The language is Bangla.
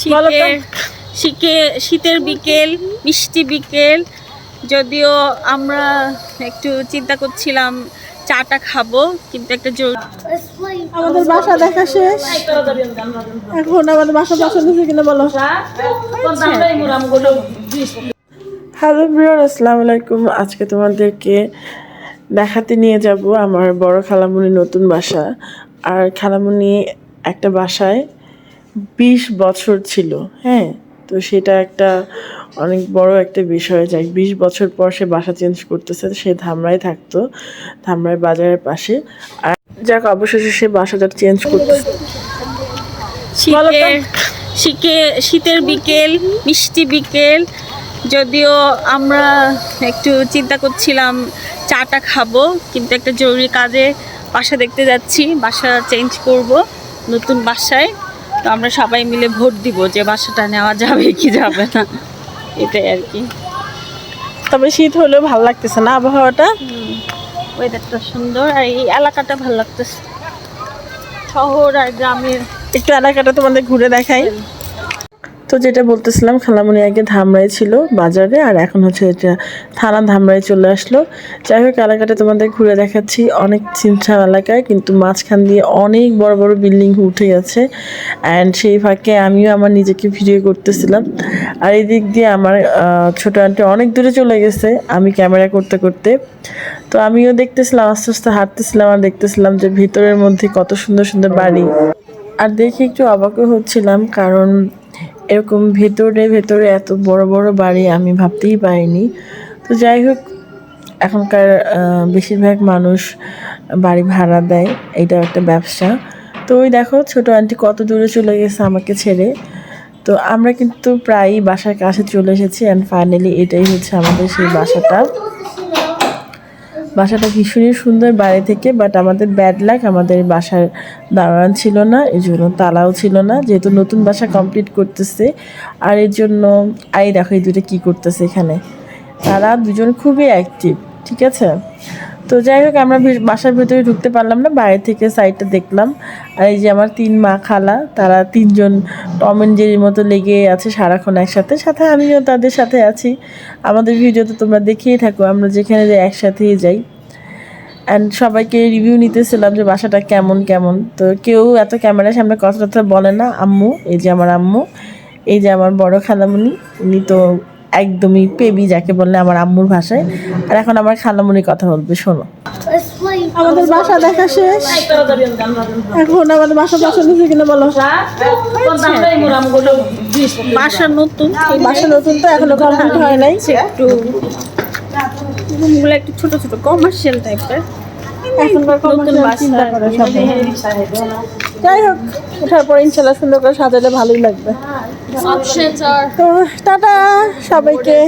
শীতের শীতে শীতের বিকেল মিষ্টি বিকেল যদিও আমরা একটু চিন্তা করছিলাম চাটা খাব কিন্তু একটা জরুরি আমাদের বাসা দেখা শেষ। এখন আমাদের বাসা পছন্দ হয়েছে কিনা বলো। হ্যালো ব্রিয়ন আসসালামু আলাইকুম। আজকে তোমাদেরকে দেখাতে নিয়ে যাব আমার বড় খালামুনি নতুন বাসা। আর খালামুনি একটা বাসায় বিশ বছর ছিল হ্যাঁ? তো সেটা একটা অনেক বড় একটা বিষয়। যাই বিশ বছর পর সে বাসা চেঞ্জ করতেছে সে ধামরাই থাকতো ধামরাই বাজারের পাশে। আর যাক অবশেষে সে বাসাটা চেঞ্জ করতেছে। শীতের শীতে শীতের বিকেল মিষ্টি বিকেল যদিও আমরা একটু চিন্তা করছিলাম চাটা খাব কিন্তু একটা জরুরি কাজে বাসা দেখতে যাচ্ছি বাসা চেঞ্জ করব নতুন বাসায়। তো আমরা সবাই মিলে ভোট দিব যে বাসাটা নেওয়া যাবে কি যাবে না। এটাই আর কি। তবে শীত হলেও ভালো লাগতেছে না আবহাওয়াটা? ওয়েদারটা সুন্দর আর এই এলাকাটা ভালো লাগতেছে। শহর আর গ্রামের একটু এলাকাটা তোমাদের ঘুরে দেখাই। তো যেটা বলতেছিলাম খালামণি আগে ধামরাই ছিল বাজারে আর এখন হচ্ছে এটা থানা ধামরাই চলে আসলো। যাই হোক, এলাকাটা তোমাদের ঘুরে দেখাচ্ছি। অনেক ছিমছাম এলাকায়, কিন্তু মাঝখান দিয়ে অনেক বড় বড় বিল্ডিং উঠে গেছে। অ্যান্ড সেই ফাঁকে আমিও আমার নিজেকে ভিডিও করতেছিলাম। আর এই দিক দিয়ে আমার ছোটো আন্টি অনেক দূরে চলে গেছে, আমি ক্যামেরা করতে করতে। তো আমিও দেখতেছিলাম, আস্তে আস্তে হাঁটতেছিলাম আর দেখতেছিলাম যে ভিতরের মধ্যে কত সুন্দর সুন্দর বাড়ি। আর দেখে একটু অবাকও হচ্ছিলাম, কারণ এরকম ভেতরে ভেতরে এত বড় বড় বাড়ি আমি ভাবতেই পারিনি। তো যাই হোক, এখনকার বেশিরভাগ মানুষ বাড়ি ভাড়া দেয় এটা একটা ব্যবসা। তো ওই দেখো, ছোট আন্টি কত দূরে চলে গেছে আমাকে ছেড়ে। তো আমরা কিন্তু প্রায়ই বাসার কাছে চলে এসেছি অ্যান্ড ফাইনালি এটাই হচ্ছে আমাদের সেই বাসাটা। বাসাটা ভীষণই সুন্দর বাইরে থেকে বাট আমাদের ব্যাড লাক আমাদের বাসার দাঁড়ান ছিল না এই জন্য তালাও ছিল না, যেহেতু নতুন বাসা কমপ্লিট করতেছে। আর এর জন্য আই দেখো এই দুটো কী করতেছে এখানে। তারা দুজন খুবই অ্যাক্টিভ ঠিক আছে? তো যাই হোক, আমরা বাসার ভেতরে ঢুকতে পারলাম না, বাইরে থেকে সাইডটা দেখলাম। আর এই যে আমার তিন মা খালা, তারা তিনজন টম অ্যান্ড জেরির মতো লেগে আছে সারাক্ষণ একসাথে। সাথে আমিও তাদের সাথে আছি। আমাদের ভিডিওতে তোমরা দেখেই থাকো, আমরা যেখানে যাই একসাথেই যাই। অ্যান্ড সবাইকে রিভিউ নিতেছিলাম যে বাসাটা কেমন কেমন। তো কেউ এত ক্যামেরার সামনে কথা টথা বলে না, আম্মু, এই যে আমার আম্মু, এই যে আমার বড় খালামুনি, উনি তো একদমই পেবি যাকে বললে আমার আম্মুর ভাষায়। আর এখন আমার খালামুনি কথা বলবে শোনো। আমাদের বাসা দেখা শেষ। এখন আমাদের বাসা পছন্দ হয়েছে কিনা বলো। বাসা নতুন। বাসা নতুন তো এখনও কমপ্লিট হয় নাই। একটু রুমগুলো একটু ছোট ছোট কমার্শিয়াল টাইপের যাই হোক ওঠার পর ইনশাল্লাহ সুন্দর করে সাজালে ভালোই লাগবে। তো টাটা সবাইকে।